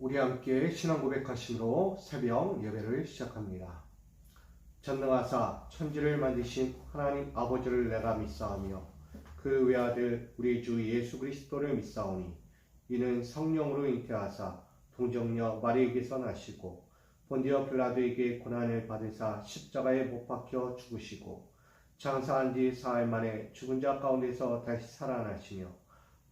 우리 함께 신앙 고백하심으로 새벽 예배를 시작합니다. 전능하사 천지를 만드신 하나님 아버지를 내가 믿사오며 그 외아들 우리 주 예수 그리스도를 믿사오니 이는 성령으로 잉태하사 동정녀 마리에게서 나시고 본디어 빌라도에게 고난을 받으사 십자가에 못 박혀 죽으시고 장사한 뒤 사흘 만에 죽은 자 가운데서 다시 살아나시며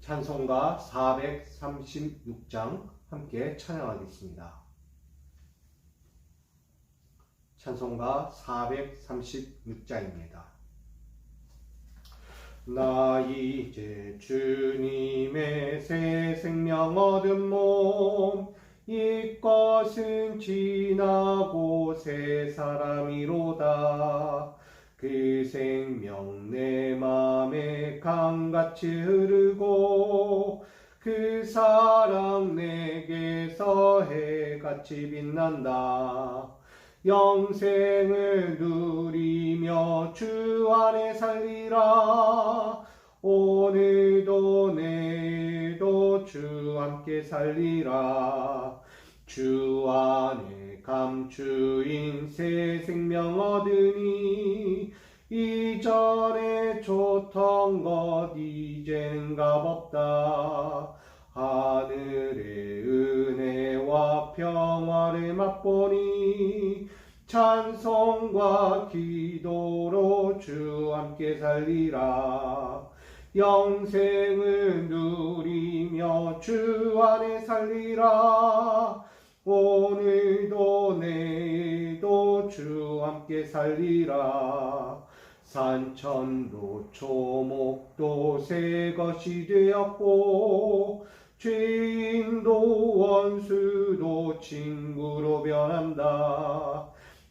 찬송가 436장 함께 찬양하겠습니다. 찬송가 436장입니다. 나 이제 주님의 새 생명 얻은 몸 이것은 지나고 새 사람이로다 그 생명 내 맘에 강같이 흐르고 그 사랑 내게서 해같이 빛난다. 영생을 누리며 주 안에 살리라. 오늘도 내일도 주 함께 살리라. 주 안에 감추인 새 생명 얻으니 이전에 좋던 것 이제는 값없다. 하늘의 은혜와 평화를 맛보니 찬송과 기도로 주 함께 살리라. 영생을 누리며 주 안에 살리라 오늘도 내일도 주 함께 살리라. 산천도 초목도 새 것이 되었고 죄인도 원수도 친구로 변한다.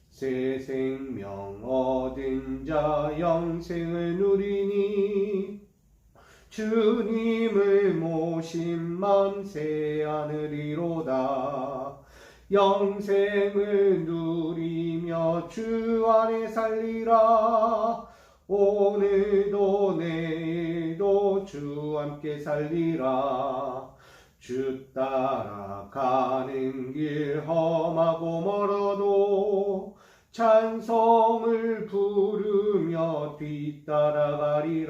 새 생명 얻은 자 영생을 누리니 주님을 모신 맘 새 하늘이로다 영생을 누리며 주 안에 살리라. 오늘도 내일도 주 함께 살리라. 주 따라가는 길 험하고 멀어도 찬송을 부르며 뒤따라가리라.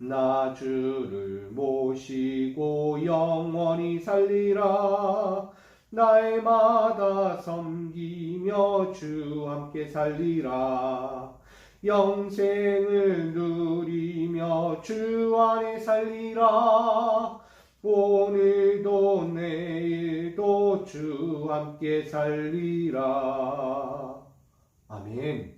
나 주를 모시고 영원히 살리라 날마다 섬기며 주 함께 살리라. 영생을 누리며 주 안에 살리라. 오늘도 내일도 주 함께 살리라. 아멘.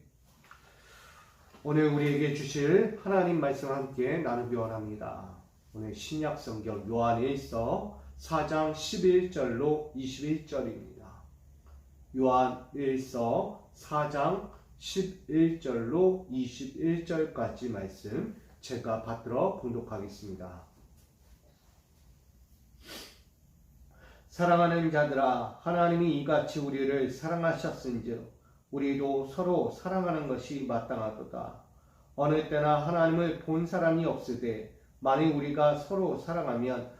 오늘 우리에게 주실 하나님 말씀 함께 나누기 원합니다. 오늘 신약 성경 요한에 있어 4장 11절로 21절입니다 요한 1서 4장 11절로 21절까지 말씀 제가 받들어 봉독하겠습니다. 사랑하는 자들아 하나님이 이같이 우리를 사랑하셨은즉 우리도 서로 사랑하는 것이 마땅하도다. 어느 때나 하나님을 본 사람이 없으되 만일 우리가 서로 사랑하면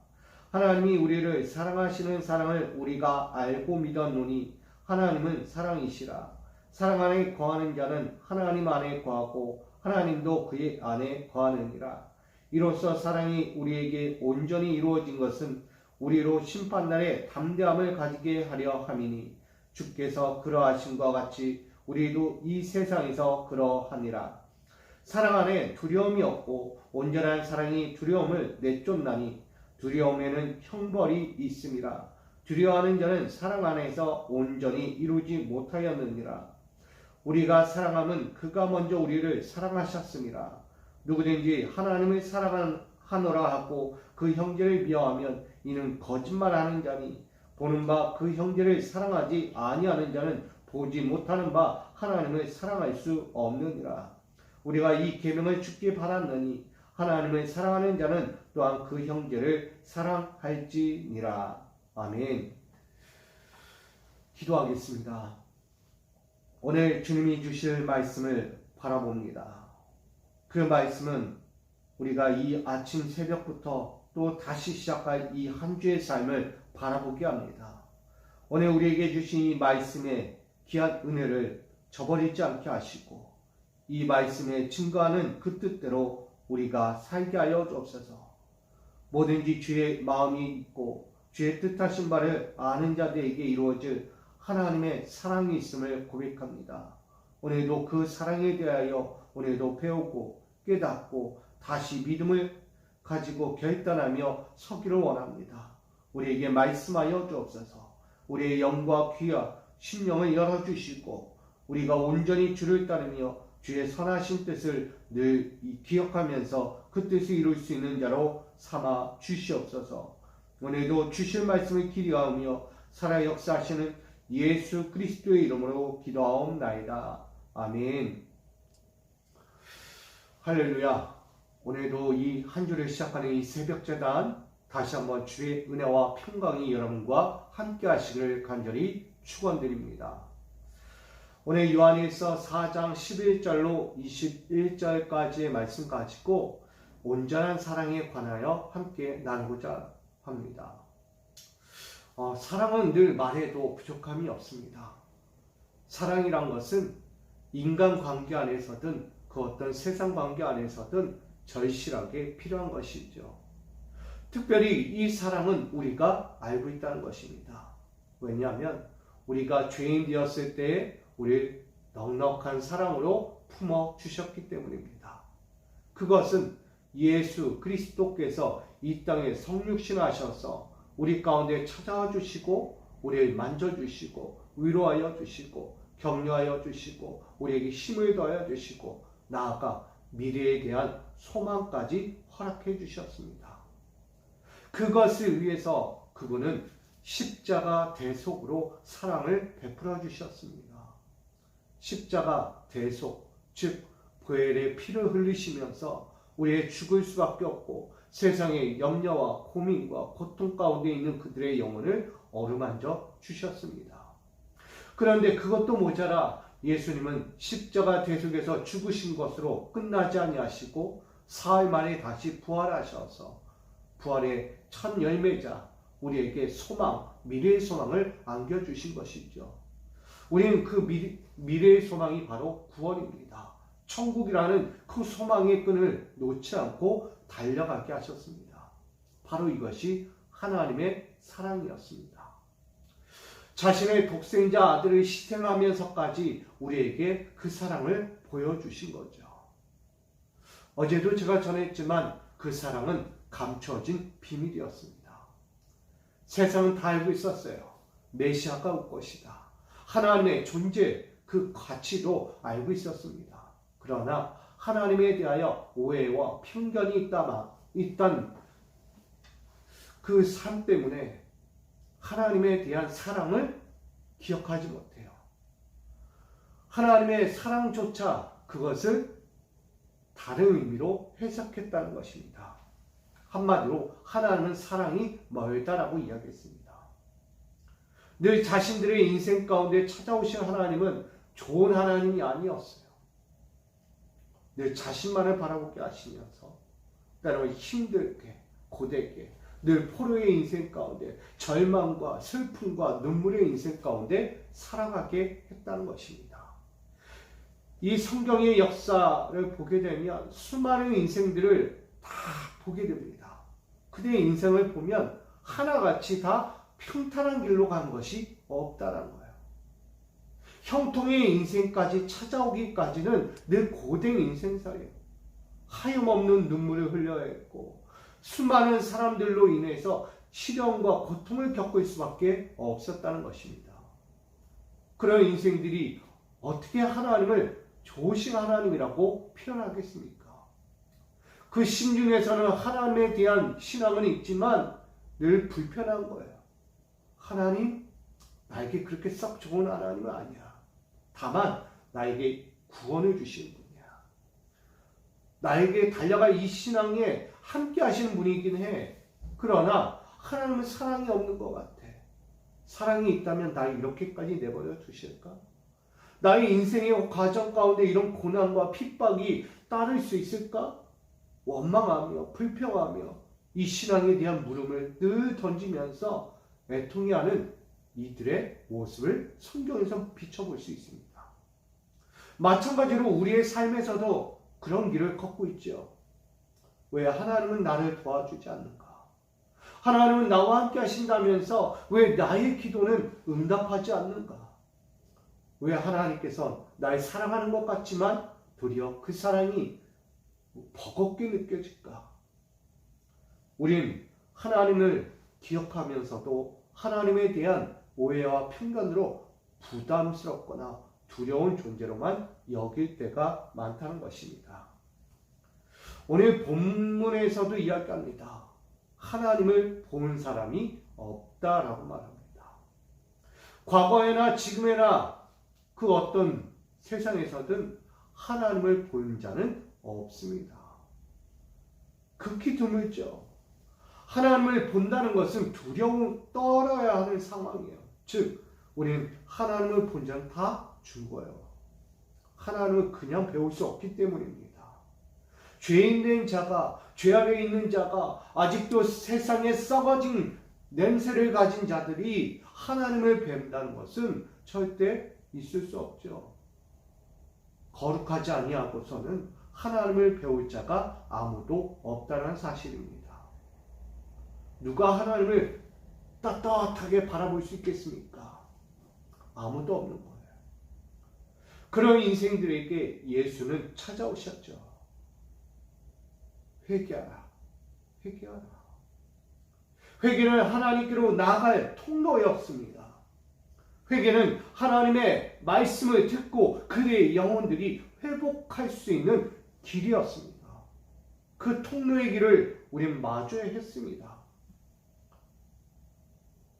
하나님이 우리를 사랑하시는 사랑을 우리가 알고 믿었노니 하나님은 사랑이시라. 사랑 안에 거하는 자는 하나님 안에 거하고 하나님도 그의 안에 거하느니라. 이로써 사랑이 우리에게 온전히 이루어진 것은 우리로 심판날에 담대함을 가지게 하려 함이니 주께서 그러하신 것 같이 우리도 이 세상에서 그러하니라. 사랑 안에 두려움이 없고 온전한 사랑이 두려움을 내쫓나니 두려움에는 형벌이 있음이라. 두려워하는 자는 사랑 안에서 온전히 이루지 못하였느니라. 우리가 사랑함은 그가 먼저 우리를 사랑하셨습니다. 누구든지 하나님을 사랑하노라 하고 그 형제를 미워하면 이는 거짓말하는 자니 보는 바 그 형제를 사랑하지 아니하는 자는 보지 못하는 바 하나님을 사랑할 수 없느니라. 우리가 이 계명을 죽게 받았느니 하나님을 사랑하는 자는 또한 그 형제를 사랑할지니라. 아멘. 기도하겠습니다. 오늘 주님이 주실 말씀을 바라봅니다. 그 말씀은 우리가 이 아침 새벽부터 또 다시 시작할 이 한 주의 삶을 바라보게 합니다. 오늘 우리에게 주신 이 말씀의 귀한 은혜를 저버리지 않게 하시고 이 말씀에 증거하는 그 뜻대로 우리가 살게 하여 주옵소서. 뭐든지 주의 마음이 있고 주의 뜻하신 바를 아는 자들에게 이루어질 하나님의 사랑이 있음을 고백합니다. 오늘도 그 사랑에 대하여 오늘도 배우고 깨닫고 다시 믿음을 가지고 결단하며 서기를 원합니다. 우리에게 말씀하여 주옵소서. 우리의 영과 귀와 심령을 열어주시고 우리가 온전히 주를 따르며 주의 선하신 뜻을 늘 기억하면서 그 뜻을 이룰 수 있는 자로 삼아 주시옵소서. 오늘도 주실 말씀을 기리하며 살아 역사하시는 예수 그리스도의 이름으로 기도하옵나이다. 아멘. 할렐루야. 오늘도 이 한 주를 시작하는 이 새벽 재단 다시 한번 주의 은혜와 평강이 여러분과 함께 하시길 간절히 축원드립니다. 오늘 요한일서 4장 11절로 21절까지의 말씀 가지고 온전한 사랑에 관하여 함께 나누고자 합니다. 어, 사랑은 늘 말해도 부족함이 없습니다. 사랑이란 것은 인간 관계 안에서든 그 어떤 세상 관계 안에서든 절실하게 필요한 것이죠. 특별히 이 사랑은 우리가 알고 있다는 것입니다. 왜냐하면 우리가 죄인 되었을 때에 우리를 넉넉한 사랑으로 품어 주셨기 때문입니다. 그것은 예수 그리스도께서 이 땅에 성육신하셔서 우리 가운데 찾아와 주시고 우리를 만져 주시고 위로하여 주시고 격려하여 주시고 우리에게 힘을 더하여 주시고 나아가 미래에 대한 소망까지 허락해 주셨습니다. 그것을 위해서 그분은 십자가 대속으로 사랑을 베풀어 주셨습니다. 십자가 대속, 즉 보혈의 피를 흘리시면서 우리의 죽을 수밖에 없고 세상의 염려와 고민과 고통 가운데 있는 그들의 영혼을 어루만져 주셨습니다. 그런데 그것도 모자라 예수님은 십자가 대속에서 죽으신 것으로 끝나지 아니하시고 사흘 만에 다시 부활하셔서 부활의 첫 열매자 우리에게 소망, 미래의 소망을 안겨주신 것이죠. 우리는 그 미래, 미래의 소망이 바로 구원입니다. 천국이라는 그 소망의 끈을 놓지 않고 달려가게 하셨습니다. 바로 이것이 하나님의 사랑이었습니다. 자신의 독생자 아들을 희생하면서까지 우리에게 그 사랑을 보여주신 거죠. 어제도 제가 전했지만 그 사랑은 감춰진 비밀이었습니다. 세상은 다 알고 있었어요. 메시아가 올 것이다. 하나님의 존재, 그 가치도 알고 있었습니다. 그러나 하나님에 대하여 오해와 편견이 있다마, 있던 그 삶 때문에 하나님에 대한 사랑을 기억하지 못해요. 하나님의 사랑조차 그것을 다른 의미로 해석했다는 것입니다. 한마디로 하나님은 사랑이 멀다라고 이야기했습니다. 늘 자신들의 인생 가운데 찾아오신 하나님은 좋은 하나님이 아니었어요. 늘 자신만을 바라보게 하시면서 때로는 힘들게 고되게 늘 포로의 인생 가운데 절망과 슬픔과 눈물의 인생 가운데 살아가게 했다는 것입니다. 이 성경의 역사를 보게 되면 수많은 인생들을 다 보게 됩니다. 그들의 인생을 보면 하나같이 다 평탄한 길로 간 것이 없다라는 거예요. 형통의 인생까지 찾아오기까지는 늘 고된 인생사예요. 하염없는 눈물을 흘려야 했고 수많은 사람들로 인해서 시련과 고통을 겪을 수밖에 없었다는 것입니다. 그런 인생들이 어떻게 하나님을 좋으신 하나님이라고 표현하겠습니까? 그 심중에서는 하나님에 대한 신앙은 있지만 늘 불편한 거예요. 하나님, 나에게 그렇게 썩 좋은 하나님은 아니야. 다만, 나에게 구원을 주시는 분이야. 나에게 달려갈 이 신앙에 함께 하시는 분이긴 해. 그러나, 하나님은 사랑이 없는 것 같아. 사랑이 있다면 나 이렇게까지 내버려 두실까? 나의 인생의 과정 가운데 이런 고난과 핍박이 따를 수 있을까? 원망하며 불평하며 이 신앙에 대한 물음을 늘 던지면서 애통해하는 이들의 모습을 성경에서 비춰볼 수 있습니다. 마찬가지로 우리의 삶에서도 그런 길을 걷고 있죠. 왜 하나님은 나를 도와주지 않는가? 하나님은 나와 함께 하신다면서 왜 나의 기도는 응답하지 않는가? 왜 하나님께서 날 사랑하는 것 같지만 도리어 그 사랑이 버겁게 느껴질까? 우린 하나님을 기억하면서도 하나님에 대한 오해와 편견으로 부담스럽거나 두려운 존재로만 여길 때가 많다는 것입니다. 오늘 본문에서도 이야기합니다. 하나님을 보는 사람이 없다라고 말합니다. 과거에나 지금에나 그 어떤 세상에서든 하나님을 보는 자는 없습니다. 극히 드물죠. 하나님을 본다는 것은 두려움 떨어야 하는 상황이에요. 즉, 우리는 하나님을 본 자는 다 죽어요. 하나님을 그냥 배울 수 없기 때문입니다. 죄인 된 자가, 죄 아래 있는 자가, 아직도 세상에 썩어진 냄새를 가진 자들이 하나님을 뵌다는 것은 절대 있을 수 없죠. 거룩하지 아니하고서는 하나님을 배울 자가 아무도 없다는 사실입니다. 누가 하나님을 떳떳하게 바라볼 수 있겠습니까? 아무도 없는 거예요. 그런 인생들에게 예수는 찾아오셨죠. 회개하라. 회개하라. 회개는 하나님께로 나갈 통로였습니다. 회개는 하나님의 말씀을 듣고 그의 영혼들이 회복할 수 있는 길이었습니다. 그 통로의 길을 우리는 마주해야 했습니다.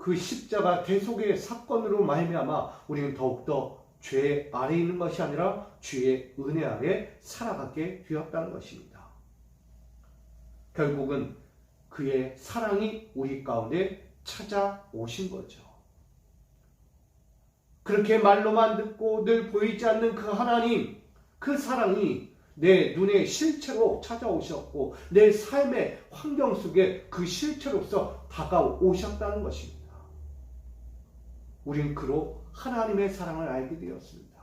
그 십자가 대속의 사건으로 말미암아 우리는 더욱더 죄 아래 있는 것이 아니라 주의 은혜 아래 살아가게 되었다는 것입니다. 결국은 그의 사랑이 우리 가운데 찾아오신 거죠. 그렇게 말로만 듣고 늘 보이지 않는 그 하나님, 그 사랑이 내 눈에 실체로 찾아오셨고 내 삶의 환경 속에 그 실체로서 다가오셨다는 것입니다. 우린 그로 하나님의 사랑을 알게 되었습니다.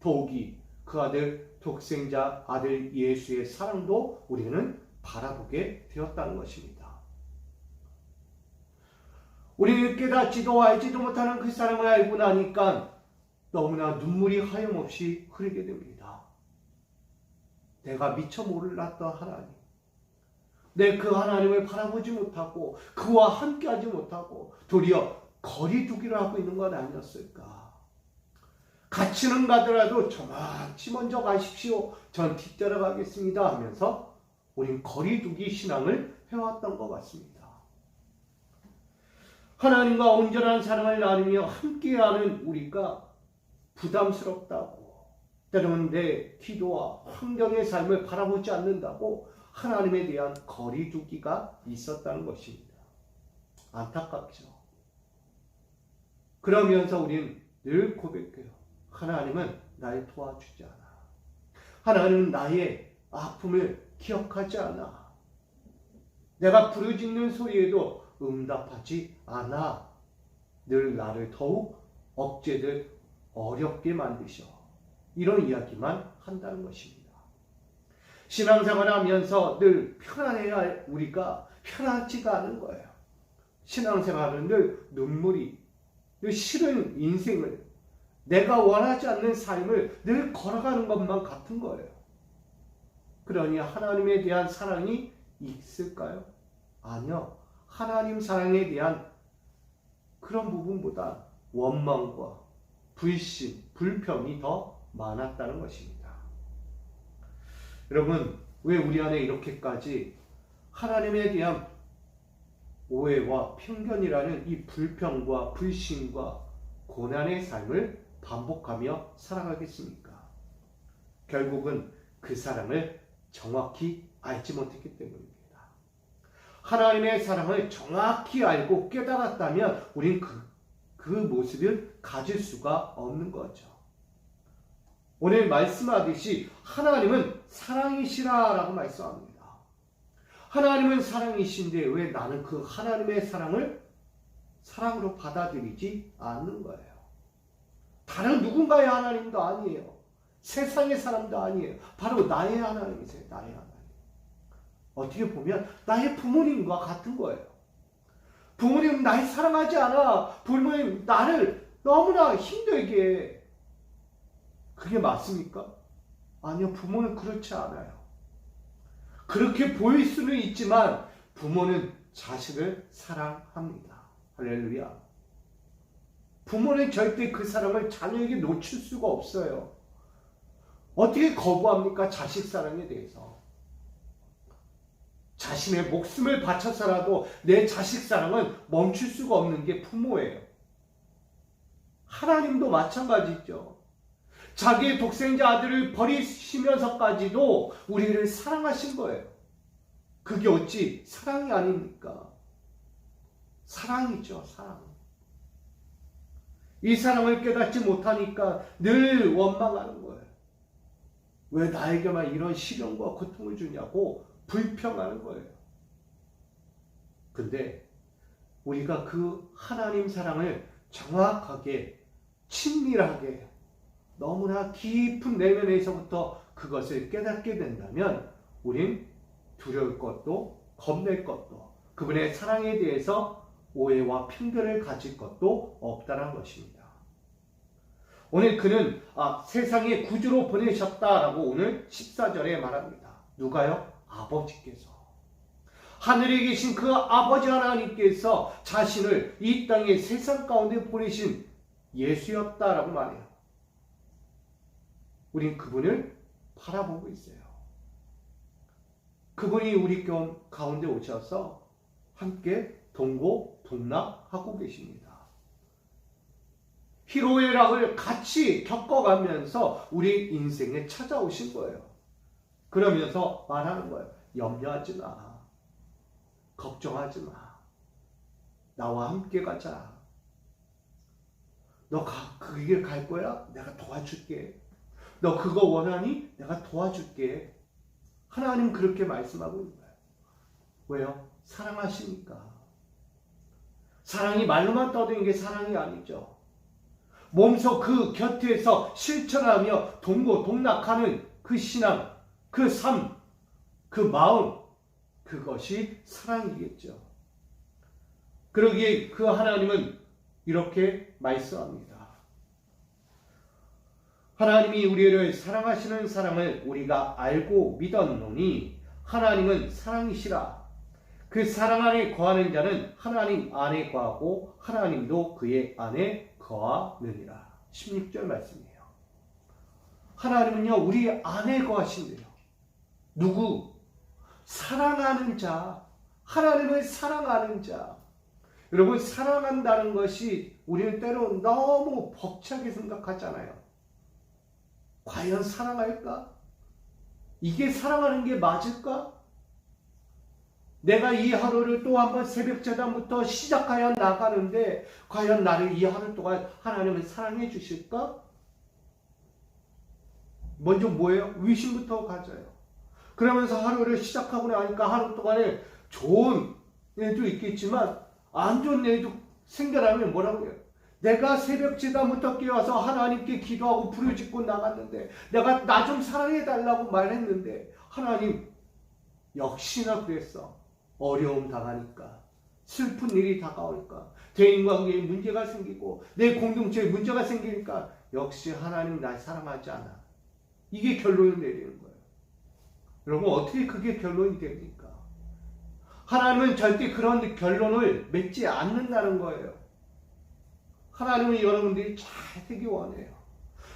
더욱이 그 아들 독생자 아들 예수의 사랑도 우리는 바라보게 되었다는 것입니다. 우리는 깨닫지도 알지도 못하는 그 사랑을 알고 나니까 너무나 눈물이 하염없이 흐르게 됩니다. 내가 미처 몰랐던 하나님. 내 그 하나님을 바라보지 못하고 그와 함께하지 못하고 도리어 거리두기를 하고 있는 건 아니었을까? 같이는 가더라도 저만치 먼저 가십시오. 전 뒤따라 가겠습니다 하면서 우린 거리두기 신앙을 해왔던 것 같습니다. 하나님과 온전한 사랑을 나누며 함께하는 우리가 부담스럽다고 때로는 내 기도와 환경의 삶을 바라보지 않는다고 하나님에 대한 거리두기가 있었다는 것입니다. 안타깝죠. 그러면서 우리는 늘 고백해요. 하나님은 날 도와주지 않아. 하나님은 나의 아픔을 기억하지 않아. 내가 부르짖는 소리에도 응답하지 않아. 늘 나를 더욱 억제들 어렵게 만드셔. 이런 이야기만 한다는 것입니다. 신앙생활 하면서 늘 편안해야 할 우리가 편하지가 않은 거예요. 신앙생활은 늘 눈물이, 늘 싫은 인생을 내가 원하지 않는 삶을 늘 걸어가는 것만 같은 거예요. 그러니 하나님에 대한 사랑이 있을까요? 아니요. 하나님 사랑에 대한 그런 부분보다 원망과 불신, 불평이 더 많았다는 것입니다. 여러분, 왜 우리 안에 이렇게까지 하나님에 대한 오해와 편견이라는 이 불평과 불신과 고난의 삶을 반복하며 살아가겠습니까? 결국은 그 사랑을 정확히 알지 못했기 때문입니다. 하나님의 사랑을 정확히 알고 깨달았다면 우린 그, 그 모습을 가질 수가 없는 거죠. 오늘 말씀하듯이 하나님은 사랑이시라라고 말씀합니다. 하나님은 사랑이신데 왜 나는 그 하나님의 사랑을 사랑으로 받아들이지 않는 거예요. 다른 누군가의 하나님도 아니에요. 세상의 사람도 아니에요. 바로 나의 하나님이세요. 나의 하나님. 어떻게 보면 나의 부모님과 같은 거예요. 부모님 날 사랑하지 않아. 부모님 나를 너무나 힘들게 해. 그게 맞습니까? 아니요. 부모는 그렇지 않아요. 그렇게 보일 수는 있지만 부모는 자식을 사랑합니다. 할렐루야. 부모는 절대 그 사랑을 자녀에게 놓칠 수가 없어요. 어떻게 거부합니까? 자식 사랑에 대해서. 자신의 목숨을 바쳐서라도 내 자식 사랑은 멈출 수가 없는 게 부모예요. 하나님도 마찬가지죠. 자기의 독생자 아들을 버리시면서까지도 우리를 사랑하신 거예요. 그게 어찌 사랑이 아닙니까? 사랑이죠, 사랑. 이 사랑을 깨닫지 못하니까 늘 원망하는 거예요. 왜 나에게만 이런 시련과 고통을 주냐고 불평하는 거예요. 근데 우리가 그 하나님 사랑을 정확하게 친밀하게 너무나 깊은 내면에서부터 그것을 깨닫게 된다면 우린 두려울 것도 겁낼 것도 그분의 사랑에 대해서 오해와 편견을 가질 것도 없다는 것입니다. 오늘 그는 아, 세상의 구주로 보내셨다라고 오늘 14절에 말합니다. 누가요? 아버지께서. 하늘에 계신 그 아버지 하나님께서 자신을 이 땅의 세상 가운데 보내신 예수였다라고 말해요. 우린 그분을 바라보고 있어요. 그분이 우리 가운데 오셔서 함께 동고 동락하고 계십니다. 희로애락을 같이 겪어가면서 우리 인생에 찾아오신 거예요. 그러면서 말하는 거예요. 염려하지 마. 걱정하지 마. 나와 함께 가자. 너 그 길 갈 거야? 내가 도와줄게. 너 그거 원하니? 내가 도와줄게. 하나님 그렇게 말씀하고 있는 거예요. 왜요? 사랑하시니까. 사랑이 말로만 떠드는 게 사랑이 아니죠. 몸소 그 곁에서 실천하며 동고 동락하는 그 신앙, 그 삶, 그 마음, 그것이 사랑이겠죠. 그러기에 그 하나님은 이렇게 말씀합니다. 하나님이 우리를 사랑하시는 사랑을 우리가 알고 믿었노니 하나님은 사랑이시라. 그 사랑 안에 거하는 자는 하나님 안에 거하고 하나님도 그의 안에 거하느니라. 16절 말씀이에요. 하나님은요, 우리 안에 거하신대요. 누구? 사랑하는 자. 하나님을 사랑하는 자. 여러분, 사랑한다는 것이 우리는 때로 너무 벅차게 생각하잖아요. 과연 사랑할까? 이게 사랑하는 게 맞을까? 내가 이 하루를 또 한번 새벽 재단부터 시작하여 나가는데 과연 나를 이 하루 동안 하나님은 사랑해 주실까? 먼저 뭐예요? 위심부터 가져요. 그러면서 하루를 시작하고 나니까 하루 동안에 좋은 일도 있겠지만 안 좋은 일도 생겨나면 뭐라고 해요? 내가 새벽 지담부터 깨어서 하나님께 기도하고 부르짖고 나갔는데 내가 나 좀 사랑해 달라고 말했는데 하나님 역시나 그랬어. 어려움 당하니까 슬픈 일이 다가올까 대인관계에 문제가 생기고 내 공동체에 문제가 생기니까 역시 하나님 날 사랑하지 않아. 이게 결론을 내리는 거예요. 여러분 어떻게 그게 결론이 됩니까? 하나님은 절대 그런 결론을 맺지 않는다는 거예요. 하나님은 여러분들이 잘 되기 원해요.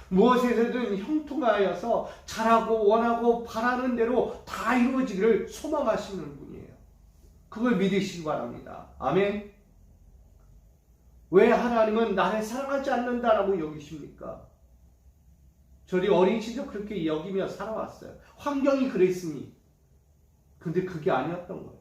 무엇에서든 형통하여서 잘하고 원하고 바라는 대로 다 이루어지기를 소망하시는 분이에요. 그걸 믿으시기 바랍니다. 아멘. 왜 하나님은 나를 사랑하지 않는다라고 여기십니까? 저희 어린 시절 그렇게 여기며 살아왔어요. 환경이 그랬으니. 근데 그게 아니었던 거예요.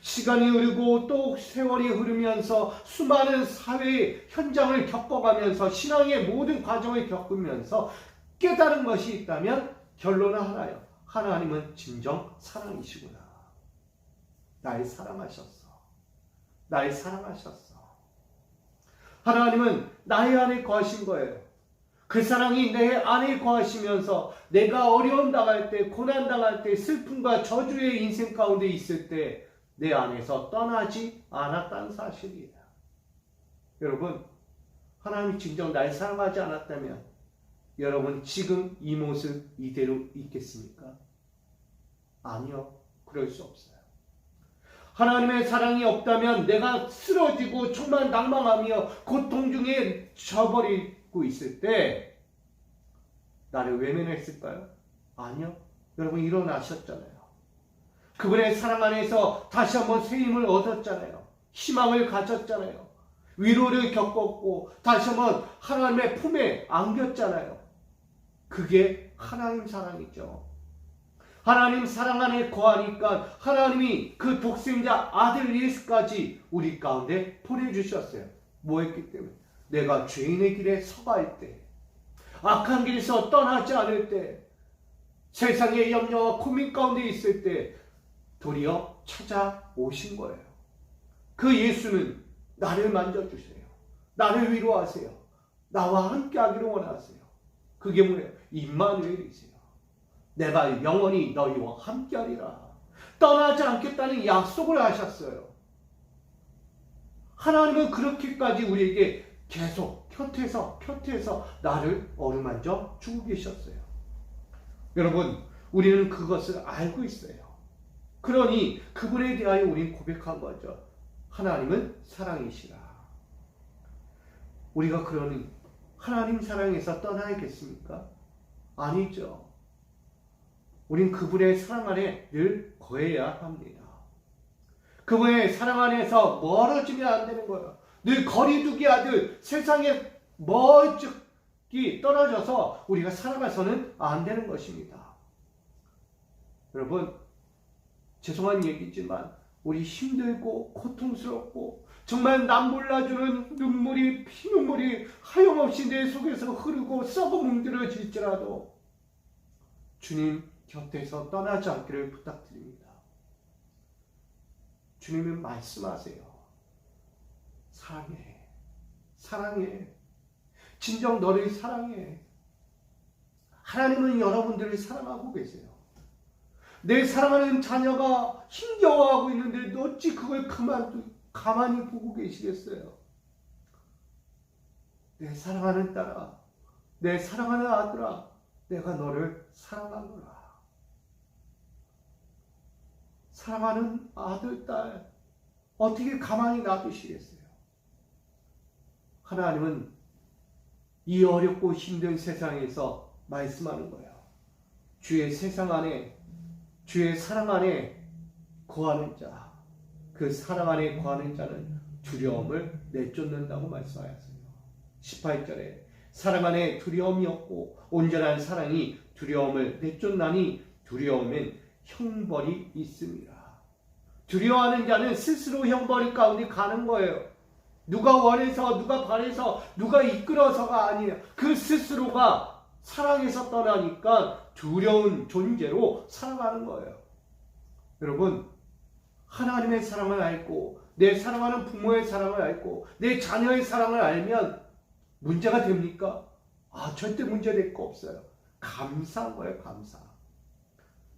시간이 흐르고 또 세월이 흐르면서 수많은 사회 현장을 겪어가면서 신앙의 모든 과정을 겪으면서 깨달은 것이 있다면 결론은 하나요. 하나님은 진정 사랑이시구나. 날 사랑하셨어. 날 사랑하셨어. 하나님은 나의 안에 거하신 거예요. 그 사랑이 내 안에 거하시면서 내가 어려움 당할 때, 고난 당할 때, 슬픔과 저주의 인생 가운데 있을 때 내 안에서 떠나지 않았다는 사실이에요. 여러분, 하나님이 진정 날 사랑하지 않았다면 여러분 지금 이 모습 이대로 있겠습니까? 아니요. 그럴 수 없어요. 하나님의 사랑이 없다면 내가 쓰러지고 정말 낭망하며 고통 중에 져버리고 있을 때 나를 외면했을까요? 아니요. 여러분 일어나셨잖아요. 그분의 사랑 안에서 다시 한번 새 힘을 얻었잖아요. 희망을 가졌잖아요. 위로를 겪었고 다시 한번 하나님의 품에 안겼잖아요. 그게 하나님 사랑이죠. 하나님 사랑 안에 거하니까 하나님이 그 독생자 아들 예수까지 우리 가운데 보내주셨어요. 뭐 했기 때문에? 내가 죄인의 길에 서갈 때, 악한 길에서 떠나지 않을 때, 세상의 염려와 고민 가운데 있을 때, 도리어 찾아오신 거예요. 그 예수는 나를 만져주세요. 나를 위로하세요. 나와 함께 하기를 원하세요. 그게 뭐예요? 임마누엘이세요. 내가 영원히 너희와 함께 하리라. 떠나지 않겠다는 약속을 하셨어요. 하나님은 그렇게까지 우리에게 계속 곁에서 곁에서 나를 어루만져 주고 계셨어요. 여러분, 우리는 그것을 알고 있어요. 그러니 그분에 대하여 우리는 고백한 거죠. 하나님은 사랑이시라. 우리가 그러니 하나님 사랑에서 떠나야겠습니까? 아니죠. 우린 그분의 사랑 안에 늘 거해야 합니다. 그분의 사랑 안에서 멀어지면 안 되는 거예요. 늘 거리두기 하듯 세상에 멀찍이 떨어져서 우리가 살아가서는 안 되는 것입니다. 여러분, 죄송한 얘기지만 우리 힘들고 고통스럽고 정말 남 몰라주는 눈물이 피눈물이 하염없이 내 속에서 흐르고 썩어 뭉들어질지라도 주님 곁에서 떠나지 않기를 부탁드립니다. 주님은 말씀하세요. 사랑해. 사랑해. 진정 너를 사랑해. 하나님은 여러분들을 사랑하고 계세요. 내 사랑하는 자녀가 힘겨워하고 있는데 어찌 그걸 그만 가만히 보고 계시겠어요? 내 사랑하는 딸아, 내 사랑하는 아들아, 내가 너를 사랑하노라. 사랑하는 아들, 딸, 어떻게 가만히 놔두시겠어요? 하나님은 이 어렵고 힘든 세상에서 말씀하는 거예요. 주의 세상 안에 주의 사랑 안에 거하는 자, 그 사랑 안에 거하는 자는 두려움을 내쫓는다고 말씀하였어요. 18절에 사랑 안에 두려움이 없고 온전한 사랑이 두려움을 내쫓나니 두려움엔 형벌이 있습니다. 두려워하는 자는 스스로 형벌이 가운데 가는 거예요. 누가 원해서 누가 바래서 누가 이끌어서가 아니에요. 그 스스로가 사랑에서 떠나니까 두려운 존재로 살아가는 거예요. 여러분, 하나님의 사랑을 알고, 내 사랑하는 부모의 사랑을 알고, 내 자녀의 사랑을 알면 문제가 됩니까? 아, 절대 문제될 거 없어요. 감사한 거예요, 감사.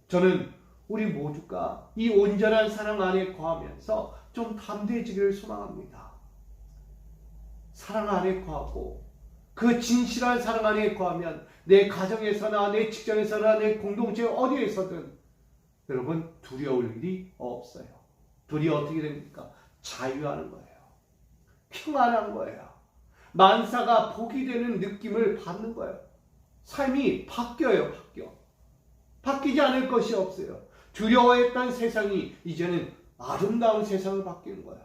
저는 우리 모두가 이 온전한 사랑 안에 거하면서 좀 담대해지기를 소망합니다. 사랑 안에 거하고 그 진실한 사랑 안에 거하면 내 가정에서나 내 직장에서나 내 공동체 어디에서든 여러분 두려울 일이 없어요. 둘이 어떻게 됩니까? 자유하는 거예요. 평안한 거예요. 만사가 복이 되는 느낌을 받는 거예요. 삶이 바뀌어요, 바뀌어. 바뀌지 않을 것이 없어요. 두려워했던 세상이 이제는 아름다운 세상으로 바뀌는 거예요.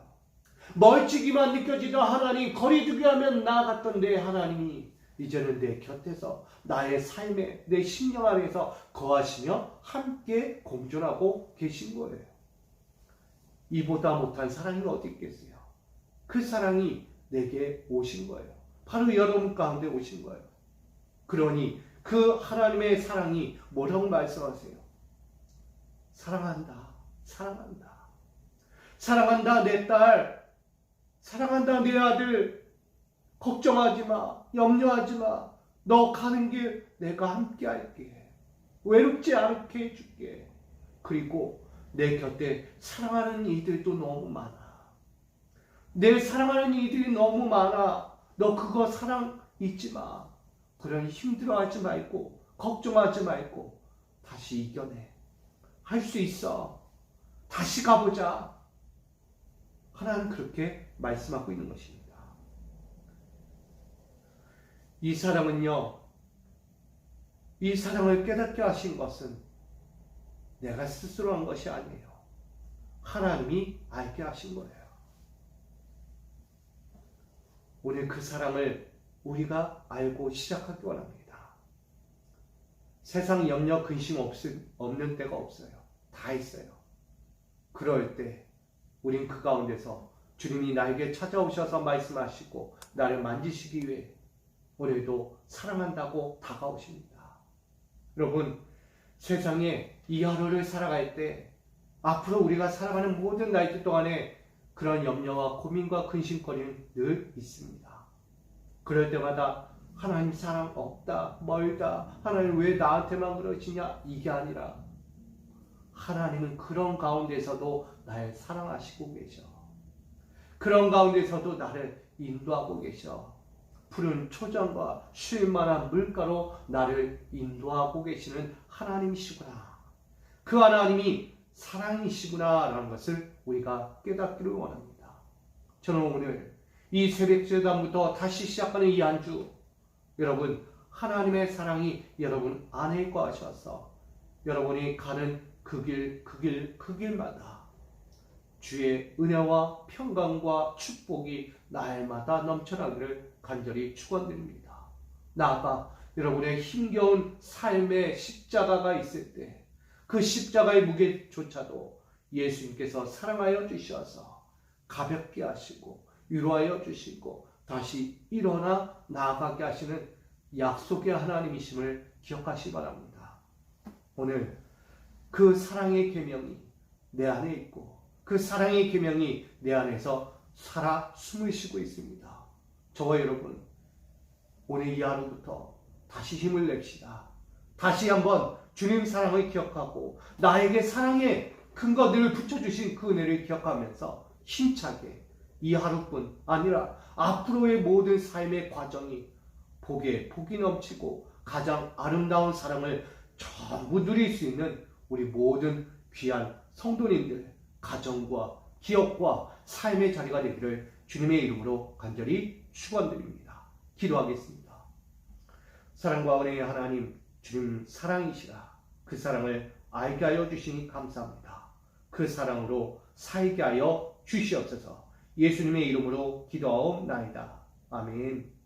멀찍이만 느껴지던 하나님, 거리두기 하면 나아갔던 내 하나님이 이제는 내 곁에서 나의 삶에, 내 심령 안에서 거하시며 함께 공존하고 계신 거예요. 이보다 못한 사랑이 어디 있겠어요? 그 사랑이 내게 오신 거예요. 바로 여러분 가운데 오신 거예요. 그러니 그 하나님의 사랑이 뭐라고 말씀하세요? 사랑한다. 사랑한다. 사랑한다, 내 딸. 사랑한다, 내 아들. 걱정하지 마. 염려하지 마. 너 가는 길 내가 함께 할게. 외롭지 않게 해줄게. 그리고 내 곁에 사랑하는 이들도 너무 많아. 내 사랑하는 이들이 너무 많아. 너 그거 사랑 잊지 마. 그러니 힘들어하지 말고 걱정하지 말고 다시 이겨내. 할 수 있어. 다시 가보자. 하나님 그렇게 말씀하고 있는 것입니다. 이 사랑은요, 이 사랑을 깨닫게 하신 것은 내가 스스로 한 것이 아니에요. 하나님이 알게 하신 거예요. 오늘 그 사랑을 우리가 알고 시작하기 원합니다. 세상 염려 근심 없, 없는 때가 없어요. 다 있어요. 그럴 때 우린 그 가운데서 주님이 나에게 찾아오셔서 말씀하시고 나를 만지시기 위해 오늘도 사랑한다고 다가오십니다. 여러분 세상에 이 하루를 살아갈 때 앞으로 우리가 살아가는 모든 나이트 동안에 그런 염려와 고민과 근심거리는 늘 있습니다. 그럴 때마다 하나님 사랑 없다, 멀다, 하나님 왜 나한테만 그러시냐 이게 아니라 하나님은 그런 가운데서도 나를 사랑하시고 계셔. 그런 가운데서도 나를 인도하고 계셔. 푸른 초장과 쉴 만한 물가로 나를 인도하고 계시는 하나님이시구나. 그 하나님이 사랑이시구나라는 것을 우리가 깨닫기를 원합니다. 저는 오늘 이 새벽 재단부터 다시 시작하는 이한주 여러분 하나님의 사랑이 여러분 안에 거하셔서 여러분이 가는 그 길, 그 길, 그 길마다 주의 은혜와 평강과 축복이 날마다 넘쳐나기를 간절히 축원드립니다. 나아가 여러분의 힘겨운 삶의 십자가가 있을 때 그 십자가의 무게조차도 예수님께서 사랑하여 주셔서 가볍게 하시고 위로하여 주시고 다시 일어나 나아가게 하시는 약속의 하나님이심을 기억하시 기 바랍니다. 오늘 그 사랑의 계명이 내 안에 있고 그 사랑의 계명이 내 안에서 살아 숨을 쉬고 있습니다. 저와 여러분 오늘 이 하루부터 다시 힘을 냅시다. 다시 한번 주님 사랑을 기억하고 나에게 사랑의 근거들을 붙여주신 그 은혜를 기억하면서 힘차게 이 하루뿐 아니라 앞으로의 모든 삶의 과정이 복에 복이 넘치고 가장 아름다운 사랑을 전부 누릴 수 있는 우리 모든 귀한 성도님들 가정과 기업과 삶의 자리가 되기를 주님의 이름으로 간절히 축원드립니다. 기도하겠습니다. 사랑과 은혜의 하나님 주님 사랑이시라 그 사랑을 알게 하여 주시니 감사합니다. 그 사랑으로 살게 하여 주시옵소서. 예수님의 이름으로 기도하옵나이다. 아멘.